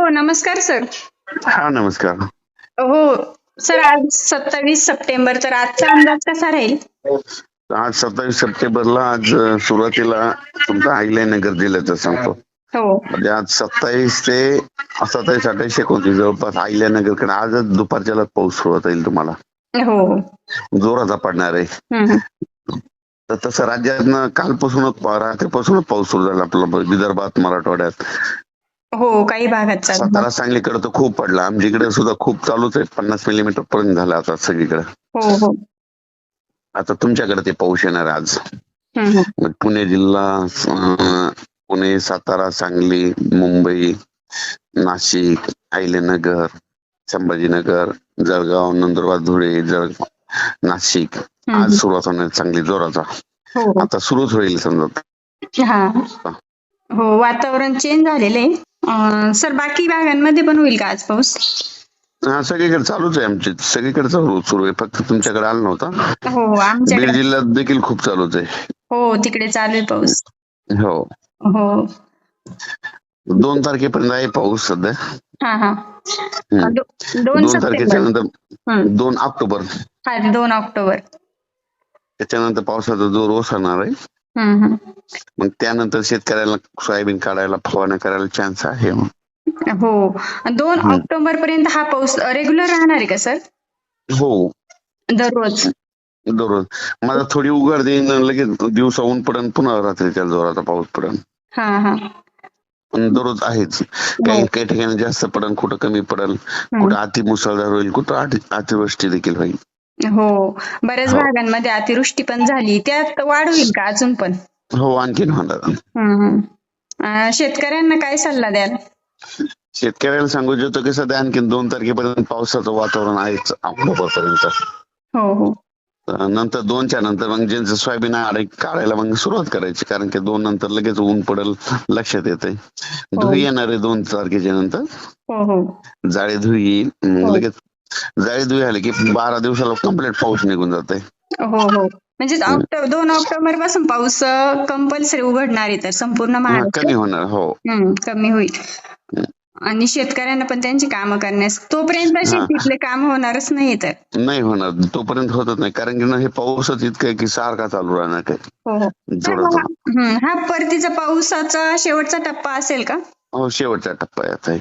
हो नमस्कार सर. हा नमस्कार. हो सर आज सत्तावीस सप्टेंबर तर आजचा अंदाज कसा राहील? आज सत्तावीस सप्टेंबरला आज सुरुवातीला तुमचा अहिल्यानगर जिल्ह्याचं सांगतो. हो. म्हणजे आज सत्तावीस ते सत्तावीस अठ्ठावीस एकोणतीस जवळपास अहिल्यानगरकडे आजच दुपारच्याला पाऊस सुरुवात होईल तुम्हाला. हो. जोराचा पडणार आहे. तर तसं राज्यातनं कालपासूनच रात्रीपासूनच पाऊस सुरू झाला आपला विदर्भात मराठवाड्यात. हो काही भागात सातारा सांगलीकडे तर खूप पडला. आमच्या इकडे सुद्धा खूप चालूच आहे. पन्नास मिलीमीटर पर्यंत झाला आता सगळीकडे. हो हो. आता तुमच्याकडे ते पाऊस येणार आज. पुणे जिल्हा पुणे सातारा सांगली मुंबई नाशिक अहिल्यानगर संभाजीनगर जळगाव नंदुरबार धुळे जळगाव नाशिक. आज. सुरुवात होणार चांगली जोराचा. हो. आता सुरूच होईल समजा. हा. वातावरण चेंज झालेलं आहे. सर बाकी भागांमध्ये पण होईल का आज पाऊस? हा सगळीकडे चालूच आहे आमचे. सगळीकडे चालू सुरू आहे. फक्त तुमच्याकडे आला नव्हता. हो बीड आमच्याकडे जिल्ह्यात देखील खूप चालूच आहे. हो तिकडे चालू आहे पाऊस. हो. हो. दोन तारखेपर्यंत आहे पाऊस सध्या. हा हा. दो- दोन तारखेच्या नंतर. दोन ऑक्टोबर. दोन ऑक्टोबर. त्याच्यानंतर पावसाचा जोर ओसरणार आहे. मग त्यानंतर शेतकऱ्याला सोयाबीन काढायला फवारण्या करायला चान्स आहे हो दोन ऑक्टोबर पर्यंत हा पाऊस रेग्युलर राहणार आहे का सर? हो. दररोज. दररोज. मला थोडी उघड देईन लगेच दिवसा ऊन पडन पुन्हा रात्रीच्या जोराचा पाऊस पडन. हा हा. दररोज आहेच. काही काही ठिकाणी जास्त पडन कुठं कमी पडल कुठं अति मुसळधार होईल कुठं अति- अतिवृष्टी देखील होईल. हो. बऱ्याच हो. भागांमध्ये अतिवृष्टी पण झाली. त्यात वाढ होईल का अजून पण? हो आणखीन होणार. अं, शेतकऱ्यांना काय सल्ला द्याल? शेतकऱ्याला सांगू इच्छितो की सध्या आणखीन दोन तारखेपर्यंत पावसाचं वातावरण आहेच ऑक्टोबर पर्यंत हो. हो नंतर दोनच्या नंतर मग ज्यांचं सोयाबीन आडे काढायला मग सुरुवात करायची. कारण की दोन नंतर लगेच ऊन पडेल लक्षात येते. धुई येणार आहे दोन तारखेच्या नंतर. हो हो. जाळी धुई येईल मग हो. लगेच जाळी आली की बारा दिवसाला कंप्लीट पाऊस निघून जाते हो हो. म्हणजे ऑक्टोबर दोन ऑक्टोबरपासून पाऊस कंपल्सरी उघडणार आहे तर संपूर्ण कमी होणार हो. कमी होईल. आणि शेतकऱ्यांना पण त्यांची कामं करण्यास तोपर्यंत शेतीतले काम होणारच नाही तर. नाही होणार तोपर्यंत होतच नाही. कारण की ना हे पाऊसच इतकं की सारखा चालू राहणार काय. हो हो. हा परतीचा पावसाचा शेवटचा टप्पा असेल का? हो शेवटचा टप्पा आहे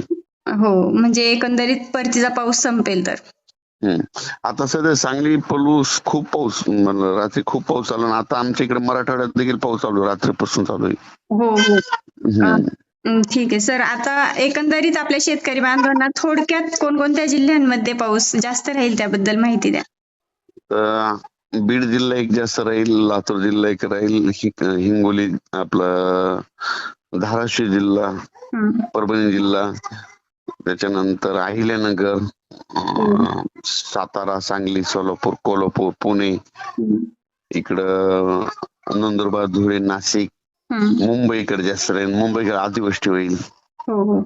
हे. म्हणजे एकंदरीत परतीचा पाऊस संपेल तर हम्म. आता सध्या सांगली पलूस खूप पाऊस म्हणलं रात्री खूप पाऊस चालू. आता आमच्या इकडे मराठवाड्यात देखील पाऊस चालू रात्रीपासून चालू आहे हो हो ठीक आहे सर आता एकंदरीत आपल्या शेतकरी बांधवांना थोडक्यात कोणकोणत्या जिल्ह्यांमध्ये पाऊस जास्त राहील त्याबद्दल माहिती द्या बीड जिल्हा एक जास्त राहील लातूर जिल्हा एक राहील हिंगोली आपलं धाराशिव जिल्हा परभणी जिल्हा त्याच्यानंतर अहिल्यानगर सातारा सांगली सोलापूर कोल्हापूर पुणे इकडं नंदुरबार धुळे नाशिक. मुंबईकडे जास्त राहील मुंबईकडे अतिवृष्टी होईल. हो हो.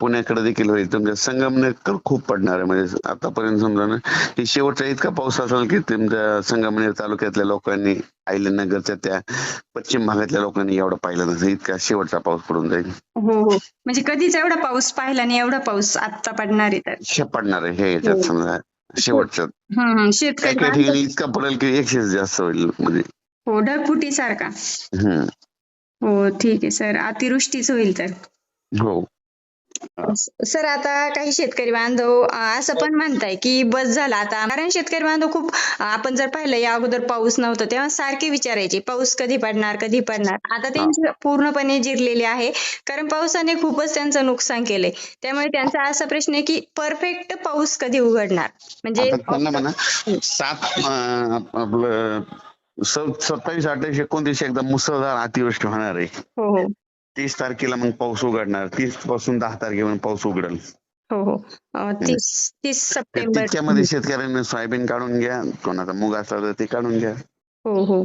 पुण्याकडे देखील होईल. तुमच्या संगमनेर खूप पडणार आहे. म्हणजे आतापर्यंत समजा ना की शेवटचा इतका पाऊस असेल की तुमच्या संगमनेर तालुक्यातल्या लोकांनी अहिल्यानगरच्या त्या पश्चिम भागातल्या लोकांनी एवढा पाहिला नसेल. इतका शेवटचा पाऊस पडून जाईल. हो हो. म्हणजे कधीच एवढा पाऊस पाहिला नाही एवढा पाऊस आता पडणार आहे पडणार आहे. हे याच्यात हो. समजा शेवटच्या शेतकरी ठिकाणी इतका पडेल की एकशे जास्त होईल म्हणजे. हो ढगफुटी सारखा. हो ठीक आहे सर. अतिवृष्टीच होईल तर. हो. सर आता काही शेतकरी बांधव असं पण म्हणताय की बस झाला आता. कारण शेतकरी बांधव खूप आपण जर पाहिलं या अगोदर पाऊस नव्हता तेव्हा सारखे विचारायचे पाऊस कधी पडणार कधी पडणार? आता त्यांची पूर्णपणे जिरलेली आहे. कारण पावसाने खूपच त्यांचं नुकसान केलंय. त्यामुळे त्यांचा असा प्रश्न आहे की परफेक्ट पाऊस कधी उघडणार? म्हणजे सात सत्तावीस अठ्ठावीस एकोणतीस एकदम मुसळधार अतिवृष्टी होणार आहे. हो हो. तीस तारखेला मग पाऊस उघडणार. तीसपासून दहा तारखेपर्यंत पाऊस उघडेल. हो हो. तीस तीस सप्टेंबर. तितक्यामध्ये शेतकऱ्यांनी सोयाबीन काढून घ्या. कोणाचा मूग असला तर ते काढून घ्या. हो हो.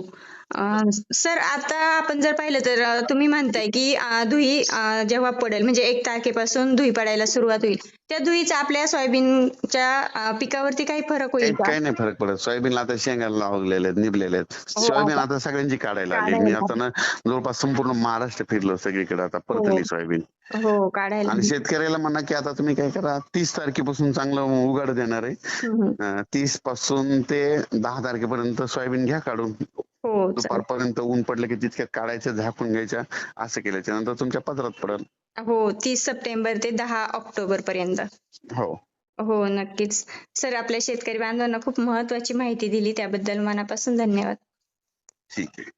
सर आता आपण जर पाहिलं तर तुम्ही म्हणताय की धुई जेव्हा पडेल म्हणजे एक तारखेपासून धुई पडायला सुरुवात होईल. त्या धुईचा आपल्या सोयाबीनच्या पिकावरती काही फरक होईल काही नाही फरक पडत. सोयाबीनला आता शेंगाला लागलेले आहेत निभलेले आहेत. हो, सोयाबीन आता- सगळ्यांची काढायला आली. मी. आता ना जवळपास संपूर्ण महाराष्ट्र फिरलो सगळीकडे आता परत हो. सोयाबीन. हो काढायला आणि शेतकऱ्याला म्हणा की आता तुम्ही काय करा तीस तारखेपासून चांगलं उघाड देणार आहे. तीसपासून ते दहा तारखेपर्यंत सोयाबीन घ्या काढून. हो. दुपारपर्यंत ऊन पडलं की तितक्यात काढायचं झाकून घ्यायच्या असं केल्याच्यानंतर तुमच्या पदरात पडेल. हो तीस सप्टेंबर ते दहा ऑक्टोबर पर्यंत हो. हो नक्कीच. सर आपल्या शेतकरी बांधवांना खूप महत्वाची माहिती दिली. त्याबद्दल मनापासून धन्यवाद. ठीक आहे.